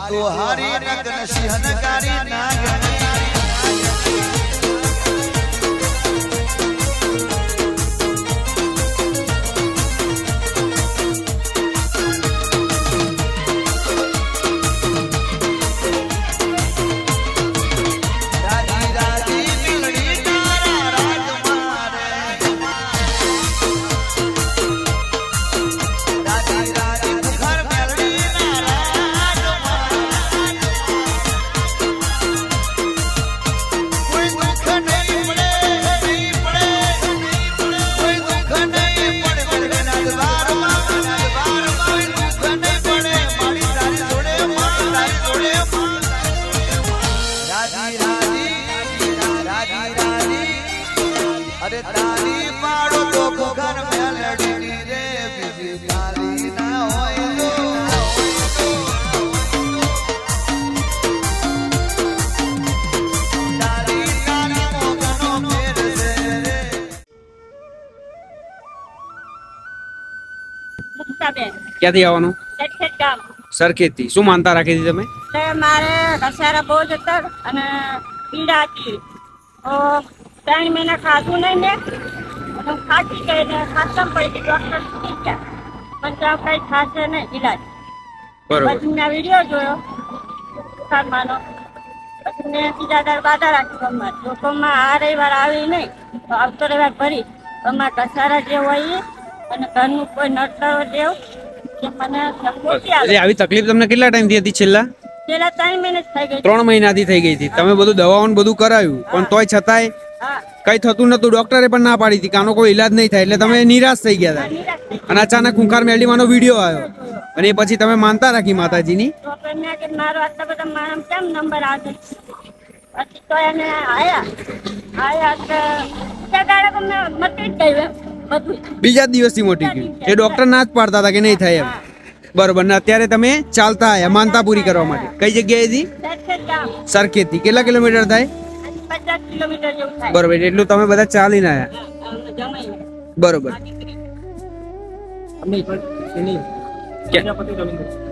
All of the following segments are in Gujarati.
તો હારી નગન સિંહનકારી નાગણી ક્યાંથી આવવાનું? સરખેજ ગામ સરખેજથી. શું માનતા રાખી હતી તમે? મારે ઘસારા બહુ જ હતા અને પીડા હતી. ત્રણ મહિના ખાધું નહીં ને હું ખાતી ગઈ ને ખાતમ પડી ગઈ. ડૉક્ટર સુધી ગયા. પણ ત્યાં કઈ થશે નહીં ઈલાજ. બરોબર. મેં વીડિયો જોયો. ફાર્માનો પછી મેં બીજા દર બાધા રાખી ગમમાં જોખમમાં આ રવિવાર આવી નહીં તો આવતો રવિવાર ભરી ગમમાં ઘસારા જે હોય એ અને ઘરનું કોઈ નડતર આવે એટલે આવી. તકલીફ તમને કેટલા ટાઈમથી હતી છેલ્લા? ત્રણ મહિનાથી થઈ ગઈ હતી. તમે બધું દવાઓ બધું કરાયું પણ તોય છતાંય કઈ થતું નતું ડોક્ટરે પણ ના પાડી હતી કે આનો કોઈ ઈલાજ નહીં થાય. એટલે તમે નિરાશ થઈ ગયા હતા. અને અચાનક ખૂંખાર મેળવીમાંનો વીડિયો આવ્યો. અને એ પછી તમે માનતા રાખી માતાજીની? મારો આટલા બધા કેમ નંબર આવે પછી તો એને આયા. આયા મેં મટી જ ગયું બીજા દિવસથી મોટી ગયું. એ ડોક્ટર ના જ પાડતા હતા કે નહીં થાય એમ. બરોબર ને અત્યારે તમે ચાલતા આવ્યા માનતા પૂરી કરવા માટે. કઈ જગ્યાએથી સરખેજ ગામ સરખેજથી કેટલા કિલોમીટર થાય? બરોબર એટલું તમે બધા ચાલીને આવ્યા બરોબર.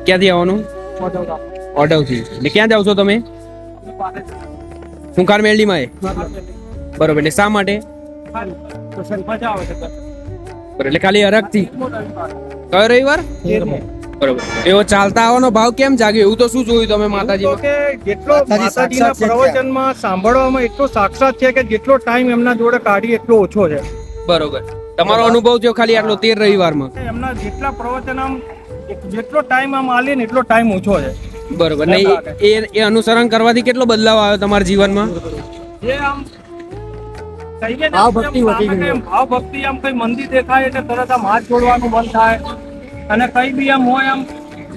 ક્યાંથી આવવાનું? ઓઢવથી. એટલે ક્યાં જાવ છો તમે? ખૂંખાર મેલડીમાં એ બરોબર એટલે શા માટે? બરોબર. એટલે ખાલી અરગથી કયો રવિવાર? બરોબર. એવો ચાલતા આવવાનો ભાવ કેમ જાગ્યો એવું તો શું જોયું તમે માતાજી કે જેટલો માતાજીના પ્રવચનમાં સાંભળવામાં એટલો સાક્ષાત છે કે જેટલો ટાઈમ એમના જોડે કાઢી એટલો ઓછો છે. બરોબર. તમારો અનુભવ થયો ખાલી આટલો તેર રવિવારમાં. એમના જેટલા પ્રવચન આમ જેટલો ટાઈમ આમ આલે ને એટલો ટાઈમ ઓછો છે. બરોબર. નહીં એ એ અનુસરણ કરવાથી કેટલો બદલાવ આવ્યો તમારા જીવનમાં? જે આમ ભાવ ભક્તિ વધી ગઈ ભાવ ભક્તિ આમ કઈ મંદિર દેખાય એટલે તરત આમ હાથ જોડવાનું મન થાય. અને કઈ બી આમ હોય આમ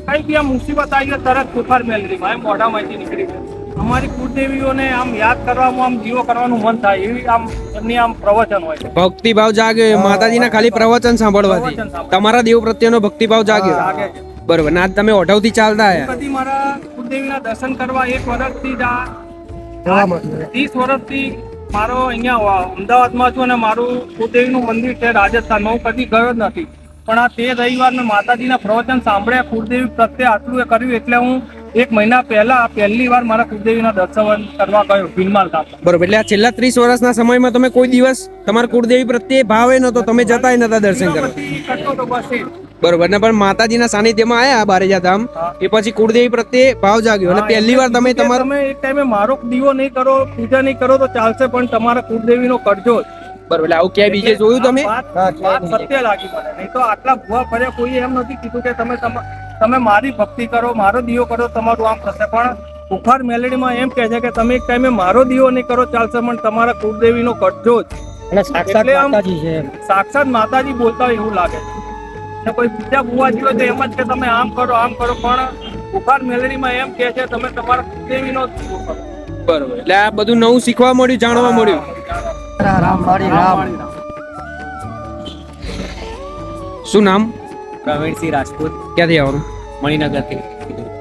કઈ બી આમ મુસીબત આવી તરત કુફાર મેલરી એમ મોઢામાંથી નીકળી જાય અમારી કુળદેવીઓને આમ યાદ કરવામાં આમ જીવો કરવાનું મન થાય. એવી આમ એમની આમ પ્રવચન હોય છે. ભક્તિભાવ જાગ્યો માતાજી માતાજીના ખાલી પ્રવચન સાંભળવાથી. તમારા દેવ પ્રત્યેનો ભક્તિભાવ જાગ્યો લાગે બરોબર. ના તમે ઓઢવથી ચાલતા આવ્યા કદી મારા કુળદેવીના દર્શન કરવા એક વર્ષથી જ. આ ત્રીસ વર્ષથી મારો અહીંયા અમદાવાદમાં છું અને મારું કુળદેવીનું મંદિર છે રાજસ્થાનમાં હું કદી ગયો જ નથી. પણ આ તે રવિવાર મેં માતાજીના પ્રવચન સાંભળ્યા કુળદેવી પ્રત્યે આટલું એ કર્યું એટલે હું એક મહિના પહેલા પહેલી વાર મારા કુળદેવીના દર્શન કરવા ગયો ભીલમાલ ગામ બરોબર એટલે આ છેલ્લા ત્રીસ વર્ષના સમયમાં તમે કોઈ દિવસ તમારા કુળદેવી પ્રત્યે ભાવે નતો તમે જતાય નતા દર્શન કરવા. કરતો તો બસ એ. બરોબર. ને પણ માતાજીના સાનિધ્યમાં આયા બારેજા ધામ એ પછી કુળદેવી પ્રત્યે ભાવ જાગ્યો. અને પહેલી વાર તમે તમારો તમે એક ટાઈમે મારો દીવો નહીં કરો પૂજા નહીં કરો તો ચાલશે પણ તમારા કુળદેવીનો કરજો બરોબર એટલે આવું ક્યાંય બીજે જોયું તમે? સત્ય લાગી મને. નહીં તો આટલા ભૂવા ફર્યા કોઈ એમ નથી કીધું કે તમે તમા- તમે મારી ભક્તિ કરો મારો દીવો કરો તમારું આમ થશે. પણ ઉફાર મેલેડીમાં એમ કહે છે કે તમે એક ટાઈમે મારો દીવો નહીં કરો ચાલશે પણ તમારા કુળદેવીનો કરજો જ. સાક્ષાત એટલે આમ માતાજી સાક્ષાત માતાજી બોલતા હોય એવું લાગે છે. ને કોઈ બીજા બુવાજી હોય તો એમ જ કે તમે આમ કરો આમ કરો પણ બુખાર મેલેરીમાં એમ કે છે તમે તમારા કુળદેવીનો જ બરોબર. એટલે આ બધું નવું શીખવા મળ્યું જાણવા મળ્યું? રામ મારી રામ. શું નામ? પ્રવીણસિંહ રાજપૂત. ક્યાંથી આવવાનું મણિનગરથી.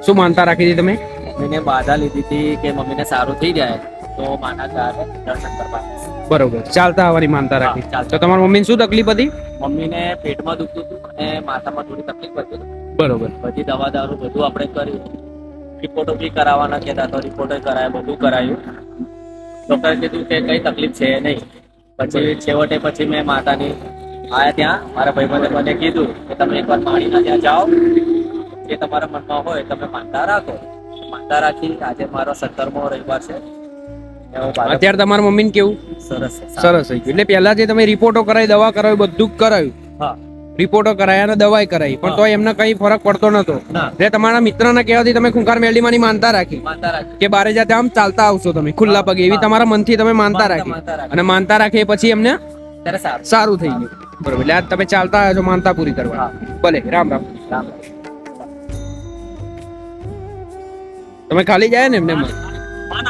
શું માનતા રાખી હતી તમે? મમ્મીને બાધા લીધી હતી કે મમ્મીને સારું થઈ જાય તો માના ગાર દર્શન કરવા. બરોબર. ચાલતા આવવાની માનતા રાખી. ચાલતા. તો તમારી મમ્મીને શું તકલીફ હતી? મમ્મીને પેટમાં દુખતું હતું અને માથામાં થોડી તકલીફ હતી. બરોબર. બધી દવા દારૂ બધું આપણે કર્યું. રિપોર્ટો બી કરાવવાના કહેતા તો રિપોર્ટો કરાય બધું કરાયું. ડોક્ટરે કીધું કે કઈ તકલીફ છે નહીં. પછી છેવટે પછી મેં માતાની આયા ત્યાં મારા ભાઈબંધે મને કીધું કે તમે એકવાર માળીના ત્યાં જાઓ. જે તમારા મનમાં હોય તમે માનતા રાખો. માનતા રાખી આજે મારો સત્તરમો રવિવાર છે. અત્યારે તમારા મમ્મીને કેવું? સરસ. સરસ થઈ ગયું. એટલે પહેલા જે તમે રિપોર્ટો કરાવી દવા કરાવી બધું જ રિપોર્ટો કરાયા અને દવાઈ કરાવી પણ તો એમને કઈ ફરક પડતો નતો ના. એટલે તમારા મિત્રના કહેવાથી તમે ખુંખાર મેળવી માનતા રાખી. માનતા રાખી. કે બારે જાતે આમ ચાલતા આવશો તમે ખુલ્લા પગે. એવી. તમારા મનથી તમે માનતા રાખી. અને માનતા રાખી પછી એમને સારું. સારું થઈ ગયું. બરોબર. એટલે આજ તમે ચાલતા આવ્યા છો માનતા પૂરી કરવા ભલે રામ રામ. રામ. તમે ખાલી જાય ને એમને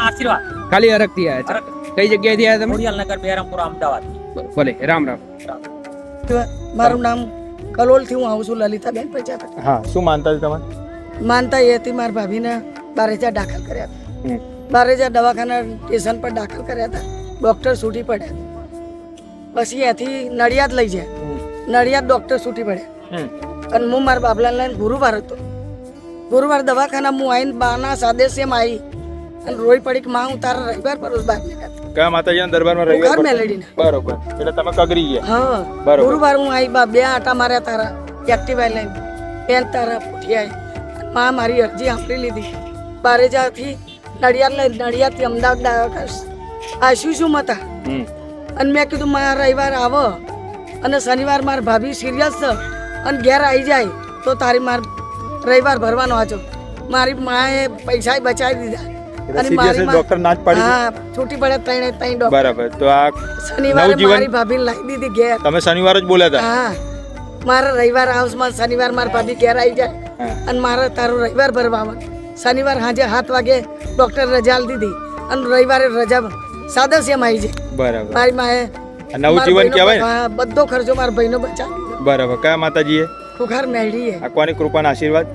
આશીર્વાદ. ખાલી અરગથી આવ્યા છે. કઈ જગ્યાએથી આવ્યા તમે? ખોડિયાલ નગર બહેરામપુર અમદાવાદ ભલે રામ રામ. મારું નામ કલોલથી હું આવું છું લલિતાબેન પ્રજાપતિ. હા શું માનતા હતી તમે? માનતા એ હતી મારા ભાભીને બારેજા દાખલ કર્યા હતા. બારેજા દવાખાના સ્ટેશન પર દાખલ કર્યા હતા. ડોક્ટર છૂટી પડ્યા પછી ત્યાંથી નડિયાદ લઈ જાય નડિયાદ ડોક્ટર છૂટી પડે. અને હું મારા બાબલાને લઈને ગુરુવાર હતો. ગુરુવાર દવાખાના હું આવીને બાના સાદેશ્યમાં આવી અને રોઈ પડી કે માં હું તારા રવિવાર પર બહાર નીકળ્યા કયા માતાજીના દરબારમાં રવિવાર પર- મેલેડીને બરોબર. એટલે તમે કગરી ગયા. હા. બરોબર. ગુરુવાર હું આવી બા બે આટા માર્યા તારા. એક્ટિવા લઈને. પેન તારા આવી માં મારી અરજી સાંભળી લીધી. બારેજાથી નડિયાદ લઈ નડિયાદથી અમદાવાદ દાખલ આ શું શું મતા? હમ. અને મેં કીધું મારા રવિવાર આવો. અને શનિવાર મારા ભાભી સિરિયસ છે. અને ઘેર આવી જાય. તો તારી માર રવિવાર ભરવાનો આજો. મારી માએ પૈસા બચાવી દીધા. એટલે ડોક્ટર ના જ પાડી હા છૂટી પડે ત્રણે ત્રણ ડોક્ટર બરાબર તો આ શનિવારે મારી ભાભીને લાવી દીધી ઘેર. તમે શનિવાર જ બોલ્યા હતા? હા. મારા રવિવાર હાઉસમાં શનિવાર મારા ભાભી ઘેર આવી જાય. અને મારે તારો રવિવાર ભરવામાં શનિવાર સાંજે સાત વાગે ડોક્ટર રજા દીધી અને રવિવારે રજા સાદસ્યમ આવી જાય. બરાબર. મારી માએ નવું જીવન કહેવાય બધો ખર્ચો મારા ભાઈનો બચાવી બરાબર. કયા માતાજીએ? ખુખાર મેળીએ આ કોની કૃપાના આશીર્વાદ?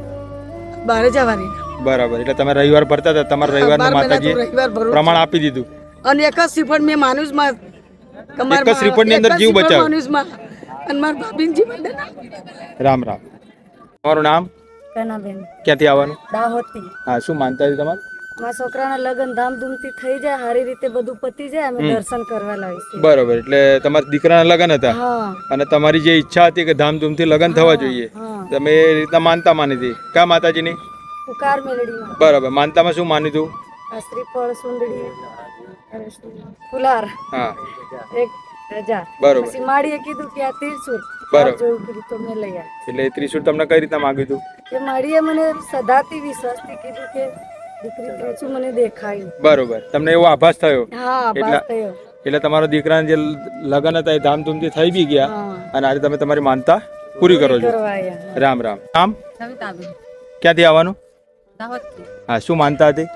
બારે જવાની. બરાબર. એટલે તમે રવિવાર ભરતા હતા તમારા રવિવાર માતાજી પ્રમાણ આપી દીધું. અને એક જ શ્રીફળ મેં માન્યું માં એક જ શ્રીફળની અંદર જીવ બચાવ્યો. માન્યું માં. અને મારા ભાભીને જીવન રામ રામ. તમારું નામ? કનાબેન ક્યાંથી આવવાનું? દાહોદથી. હા શું માનતા હતી તમારે? મારા છોકરાના લગ્ન ધામધૂમથી થઈ જાય સારી રીતે બધું પતી જાય અમે દર્શન કરવા લાવીશું. બરોબર એટલે તમારા દીકરાના લગ્ન હતા? અને તમારી જે ઈચ્છા હતી કે ધામધૂમથી લગ્ન થવા જોઈએ તમે એ રીતના માનતા માની હતી. કયા માતાજીની? પુકાર મેલડીમાં બરાબર. માનતામાં શું માન્યું હતું શ્રીફળ સુંદડી ફુલાર. હા. એક રજા. બરોબર. પછી કીધું કે આ ત્રિશુળ બરોબર. જોયું કીધું તો મેં લઈ આવી એટલે એ ત્રિશુળ તમને કઈ રીતના માંગ્યું હતું એ માળીએ મને સદાથી વિશ્વાસથી કીધું કે દીકરી ત્રિશુળ મને દેખાયું. બરોબર. તમને એવો આભાસ થયો? હા આભાસ થયો. એટલે તમારા દીકરાના જે લગ્ન હતા એ ધામધૂમથી થઈ બી ગયા અને આજે તમે તમારી માનતા પૂરી કરો છો. રામ રામ રામ. આમ ક્યાંથી આવવાનું? દાહોદથી હા શું માનતા હતી?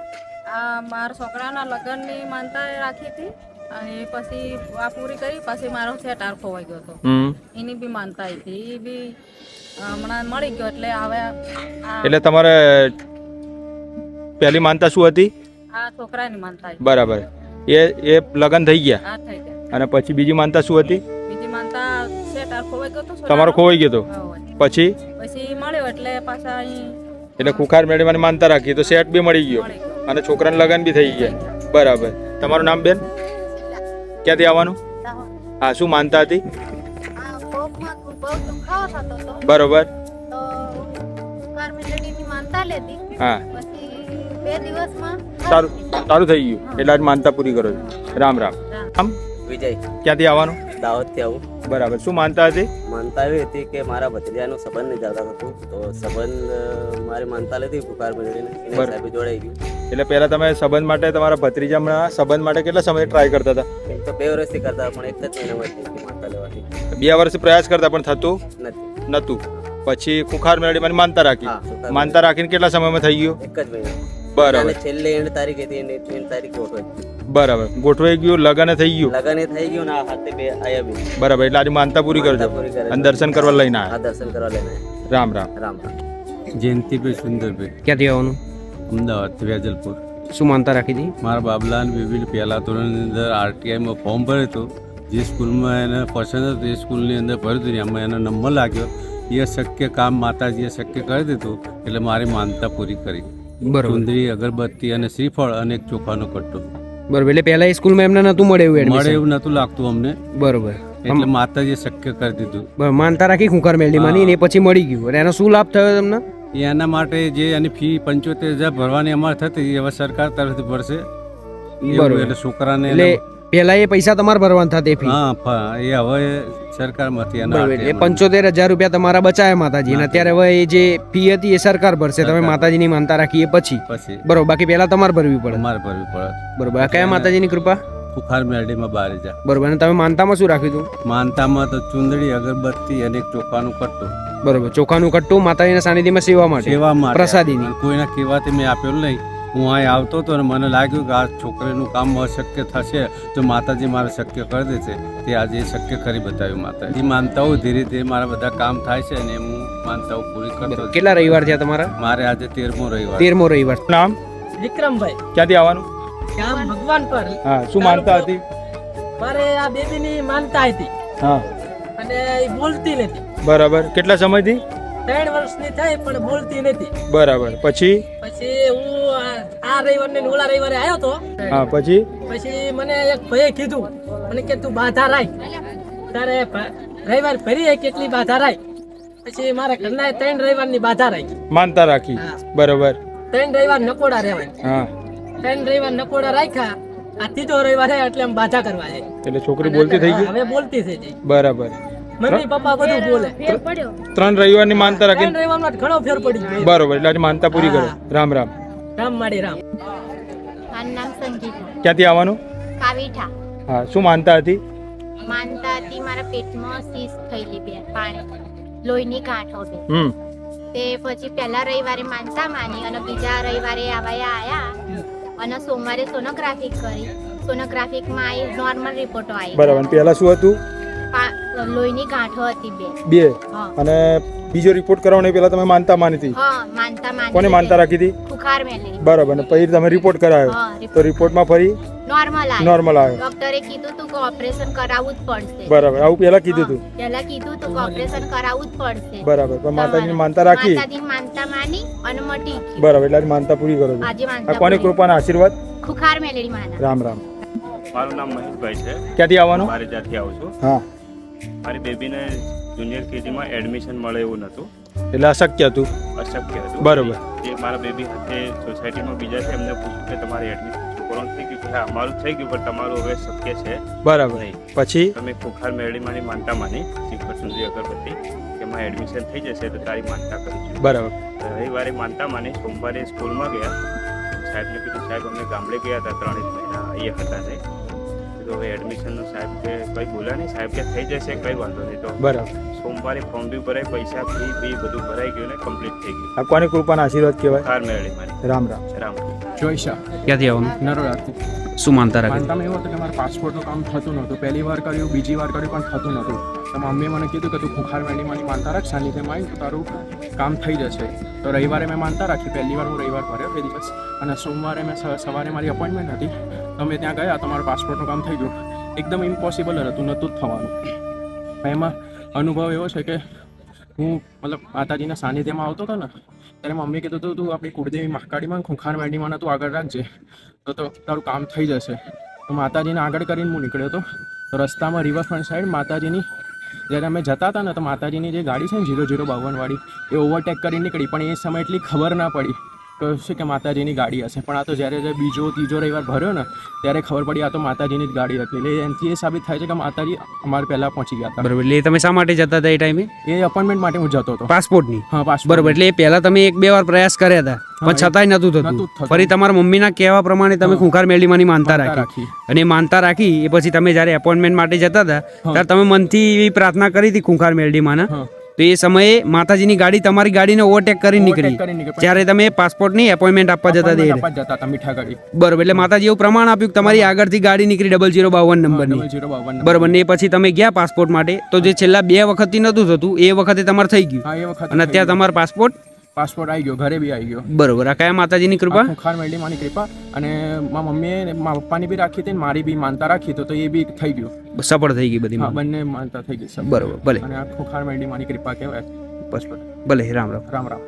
આ મારા છોકરાના લગ્નની માનતા રાખી હતી અને પછી આ પૂરી કરી પછી મારો સેટ આર ખોવાઈ ગયો હતો. એની બી માનતા હતી. એ બી હમણાં મળી ગયો એટલે હવે એટલે તમારે પહેલી માનતા શું હતી? આ છોકરાની માનતા હતી. બરાબર. એ એ લગ્ન થઈ ગયા? આ થઈ ગયા. અને પછી બીજી માનતા શું હતી? બીજી માનતા સેટ ખોવાઈ ગયો હતો તમારો ખોવાઈ ગયો હતો? પછી? પછી મળ્યો એટલે પાછા અહીં એટલે ખુખાર મેળવવાની માનતા રાખી તો સેટ બી મળી ગયો. અને છોકરાને લગ્ન બી થઈ ગયા. બરાબર. તમારું નામ બેન? ક્યાંથી આવવાનું? હા શું માનતા હતી? બરોબર. હા. સારું સારું થઈ ગયું. એટલે આજ માનતા પૂરી કરો છો. રામ. રામ. આમ? વિજય. ક્યાંથી આવવાનું? દાહોદથી આવું. બરાબર. શું માનતા હતી? માનતા એવી હતી કે મારા ભત્રીજાનું સંબંધ નહીં જાતા હતું તો સંબંધ મારી માનતા લીધી પુકાર એને બરાબર. જોડાઈ ગયું. એટલે પહેલા તમે સંબંધ માટે તમારા ભત્રીજાના સંબંધ માટે કેટલા સમય ટ્રાય કરતા હતા? તો બે વર્ષથી કરતા પણ એક જ મહિનામાં માનતા લેવાથી. બે વર્ષ પ્રયાસ કરતા પણ થતું નથી. નતું પછી કુખાર મને માનતા રાખી. માનતા રાખીને કેટલા સમયમાં થઈ ગયું? એક જ મહિના. બરાબર. છેલ્લે એન્ડ તારીખ હતી એની એન્ડ તારીખ ગોઠવાઈ બરાબર. ગોઠવાઈ ગયું લગન થઈ ગયું? લગન થઈ ગયું ના હાથે બે આયા બી. બરાબર એટલે આજે માનતા પૂરી કરજો. અને દર્શન કરવા લઈને આ દર્શન કરવા લઈને રામ રામ. રામ રામ. જયંતિભાઈ સુંદરભાઈ. ક્યાંથી આવવાનું? અમદાવાદ વેજલપુર. શું માનતા રાખી હતી? મારા બાબલા અને બેબીને પહેલા ધોરણની અંદર આરટીઆઈમાં ફોર્મ ભર્યું હતું. જે સ્કૂલમાં એને પસંદ હતું એ સ્કૂલની અંદર ભર્યું હતું એમાં એનો નંબર લાગ્યો. એ શક્ય કામ માતાજીએ શક્ય કરી દીધું એટલે મારી માનતા પૂરી કરી. બરાબર. અગરબત્તી અને શ્રીફળ અને એક ચોખાનો કટ્ટો. બરોબર એટલે પહેલા એ સ્કૂલમાં એમને નતું મળે એવું મળે એડમિશન એવું નતું લાગતું અમને. બરોબર. એટલે માતાજીએ શક્ય કરી દીધું. બરાબર માનતા રાખી ખુંખાર મેલડીમાંની ને એ પછી મળી ગયું. અને એનો શું લાભ થયો તમને? એના માટે જે એની ફી પંચોતેર હજાર ભરવાની અમારે થતી હવે સરકાર તરફથી ભરશે. બરોબર. એટલે છોકરાને એટલે પહેલા એ પૈસા તમારે ભરવાના થતા ફી હા એ હવે સરકારમાંથી એટલે પંચોતેર હજાર રૂપિયા તમારા બચાયા માતાજી. અને અત્યારે હવે એ જે ફી હતી એ સરકાર ભરશે. તમે. માતાજીની માનતા રાખી એ પછી. પછી. બરોબર બાકી પહેલા તમારે ભરવી પડે. મારે ભરવી પડે. બરોબર કયા માતાજીની કૃપા? બુખાર મેરડીમાં બહાર જા બરોબર અને તમે માનતામાં શું રાખ્યું હતું? માનતામાં તો ચુંદડી અગરબત્તી અને એક ચોખાનું કટ્ટું. બરોબર ચોખાનું કટ્ટું માતાજીના સાનિધ્યમાં સેવા માટે સેવા માટે. પ્રસાદીની. કોઈના કહેવાથી મેં આપેલું નહીં. હું અહીં આવતો હતો અને મને લાગ્યું કે આ છોકરીનું કામ અશક્ય થશે તો માતાજી મારે શક્ય કરી દેશે. તે આજે શક્ય કરી બતાવ્યું માતાજી. માનતા હોય ધીરે ધીરે મારા બધા કામ થાય છે ને હું માનતાઓ પૂરી કરતો. કેટલા રવિવાર થયા તમારા? મારે આજે તેરમો રવિવાર. તેરમો રવિવાર. નામ? વિક્રમભાઈ. ક્યાંથી આવવાનું? ગામ ભગવાન પર. હા શું માનતા હતી? મારે આ બેબીની માનતા હતી. હા. અને એ બોલતી નથી. બરાબર. કેટલા સમયથી? ત્રણ વર્ષની થઈ પણ બોલતી નથી. બરાબર. પછી? પછી હું આ- રવિવારને ને ઓલા રવિવારે આવ્યો તો. હા પછી? પછી મને એક ભાઈએ કીધું મને કે તું બાધા રાખ તારે રવિવાર ફરી કેટલી બાધા રાખ પછી મારા ઘરના ત્રણ રવિવારની બાધા રાખી માનતા રાખી. બરોબર. ત્રણ રવિવાર નકોડા રહેવાય. હા. ત્રણ રવિવાર નકોડા રાખ્યા આ ત્રીજો રવિવાર છે એટલે આમ બાધા કરવા જાય એટલે છોકરી બોલતી થઈ ગઈ? હવે બોલતી થઈ ગઈ. બરાબર. મમ્મી પપ્પા બધું બોલે. ત્રણ રવિવારની માનતા રાખી. ત્રણ રવિવારમાં ઘણો ફેર પડી ગયો. બરોબર એટલે આજે માનતા પૂરી કરો. રામ રામ. રામ માડી રામ. મારું નામ સંગીતા. ક્યાંથી આવવાનું? કાવીઠા. હા શું માનતા હતી? માનતા હતી મારા પેટમાં સીસ થયેલી બે પાણી. લોહીની ગાંઠો બે હમ. તે પછી પહેલા રવિવારે માનતા માની અને બીજા રવિવારે આવાયા આયા અને સોમવારે સોનોગ્રાફી કરી. સોનોગ્રાફીમાં આવી નોર્મલ રિપોર્ટો આવી બરાબર પહેલા શું હતું? લોહીની ગાંઠો હતી બે. બે? અને બીજો રિપોર્ટ કરાવવાનો પહેલા તમે માનતા માની હતી? હા માનતા માની કોને માનતા રાખી હતી? ખુખાર મેલી. બરાબર અને પછી તમે રિપોર્ટ કરાયો. તો રિપોર્ટમાં ફરી? નોર્મલ આવ્યો. નોર્મલ આવ્યો. ડોક્ટરે કીધું તું કે ઓપરેશન કરાવવું જ પડશે. બરાબર આવું પહેલા કીધું તું? પહેલા કીધું તું કે ઓપરેશન કરાવવું જ પડશે. બરાબર પણ માતાજીની માનતા રાખી? માતાજીની માનતા માની અને મટી બરાબર એટલે માનતા પૂરી કરો આ માનતા કોની. કૃપાના આશીર્વાદ? ખુખાર મેલેડી માના. રામ રામ. મારું નામ મહેશભાઈ છે. ક્યાંથી આવવાનું? મારે ત્યાંથી આવું છું. હા. મારી બેબીને જુનિયર કેજીમાં એડમિશન મળે એવું નહોતું. એટલે અશક્ય હતું? અશક્ય હતું. બરોબર. જે મારા બેબી સાથે સોસાયટીમાં બીજા છે એમને પૂછ્યું કે તમારે એડમિશન છોકરાનું થઈ ગયું કે હા અમારું થઈ ગયું પણ તમારું હવે શક્ય છે. બરાબર. પછી? તમે ખોખાર મેળીમાંની માનતા માની શ્રી સુંદરી અગરબત્તી એમાં એડમિશન થઈ જશે તો તારી માનતા કરીશું બરાબર. રવિવારે માનતા માની સોમવારે સ્કૂલમાં ગયા. સાહેબને કીધું સાહેબ અમે ગામડે ગયા હતા ત્રણેક મહિના અહીંયા હતા ને તો હવે એડમિશનનું સાહેબ કે કંઈ બોલ્યા નહીં સાહેબ કે થઈ જશે કંઈ વાંધો નહીં. તો બરાબર. સોમવારે ફોર્મ બી ભરાય પૈસા ફી બી બધું ભરાઈ ગયું ને કમ્પ્લીટ થઈ ગયું. આ કોની કૃપાના આશીર્વાદ કહેવાય? હાર મેળવી મારી. રામ રામ. રામ. જોઈશા ક્યાંથી આવવાનું નરોડાથી શું માનતા રાખે? તમે એવું હતું કે મારા પાસપોર્ટનું કામ થતું નહોતું. પહેલી વાર કર્યું બીજી વાર કર્યું પણ થતું નહોતું. તો મમ્મીએ મને કીધું કે તું ખુખાર મેળીમાંની માનતા રાખ સાનિધ્યમાં આવી તો તારું કામ થઈ જશે. તો રવિવારે મેં માનતા રાખી, પહેલી વાર હું રવિવાર ભર્યો બે દિવસ. અને સોમવારે મેં સવારે મારી અપોઇન્ટમેન્ટ હતી. તમે ત્યાં ગયા તમારું પાસપોર્ટનું કામ થઈ ગયું. એકદમ ઇમ્પોસિબલ હતું, નહોતું જ થવાનું. એમાં અનુભવ એવો છે કે હું, મતલબ માતાજીના સાનિધ્યમાં આવતો હતો ને, ત્યારે મમ્મી કીધું હતું તું આપણી કુળદેવી મહાકાળીમાં ખુખાર મેળીમાં તું આગળ રાખજે. તો તો તારું કામ થઈ જશે. તો માતાજીને આગળ કરીને હું નીકળ્યો હતો. રસ્તામાં રિવરફ્રન્ટ સાઈડ માતાજીની જ્યારે અમે જતા હતા ને તો માતાજીની જે ગાડી છે ને જીરો ઝીરો બાવનવાળી એ ઓવરટેક કરી નીકળી. પણ એ સમય એટલી ખબર ના પડી કહ્યું કે માતાજીની ગાડી હશે. પણ આ તો જ્યારે બીજો ત્રીજો રવિવાર ભર્યો ને ત્યારે ખબર પડી આ તો માતાજીની જ ગાડી હતી. એટલે એનાથી એ સાબિત થાય છે કે માતાજી અમારે પહેલાં પહોંચી ગયા હતા. બરાબર. એટલે તમે શા માટે જતા હતા એ ટાઈમે એ? અપોઇન્ટમેન્ટ માટે હું જતો હતો. પાસપોર્ટની હા પાસ બરોબર. એટલે એ પહેલાં તમે એક બે વાર પ્રયાસ કર્યા હતા? પણ છતાંય નતું થતું. નહોતું. ફરી તમારા મમ્મીના કહેવા પ્રમાણે તમે. ખુંખાર મેળીમાંની માનતા રાખી. અને માનતા રાખી એ પછી તમે જ્યારે એપોઇન્ટમેન્ટ માટે જતા હતા ત્યારે તમે મનથી એવી પ્રાર્થના કરી હતી ખુંખાર મેળીમાંના? તો એ સમયે માતાજીની ગાડી તમારી ગાડીને ઓવરટેક કરીને નીકળી. જ્યારે તમે પાસપોર્ટની એપોઇન્ટમેન્ટ આપવા જતા ગાડી. બરોબર એટલે માતાજી એવું પ્રમાણ આપ્યું કે તમારી આગળથી ગાડી નીકળી ડબલ જીરો બાવન નંબરની. બરોબર ને એ પછી તમે ગયા પાસપોર્ટ માટે. તો જે છેલ્લા બે વખતથી નતું થતું એ વખતે તમારે થઈ ગયું. અને અત્યારે તમારો પાસપોર્ટ પાસપોર્ટ આવી ગયો ઘરે બી આવી ગયો. બરોબર. આ કયા માતાજીની કૃપા? ખુખાર મેળી માની કૃપા. અને મારા મમ્મીએ મારા પપ્પાની બી રાખી હતી મારી બી માનતા રાખી તો તો એ બી થઈ ગયું. સફળ થઈ ગઈ બધી બંને માનતા થઈ ગઈ બરોબર ભલે. અને આ ખુખાર મેળી માની કૃપા કહેવાય. બસ. ભલે રામ રામ. રામ રામ.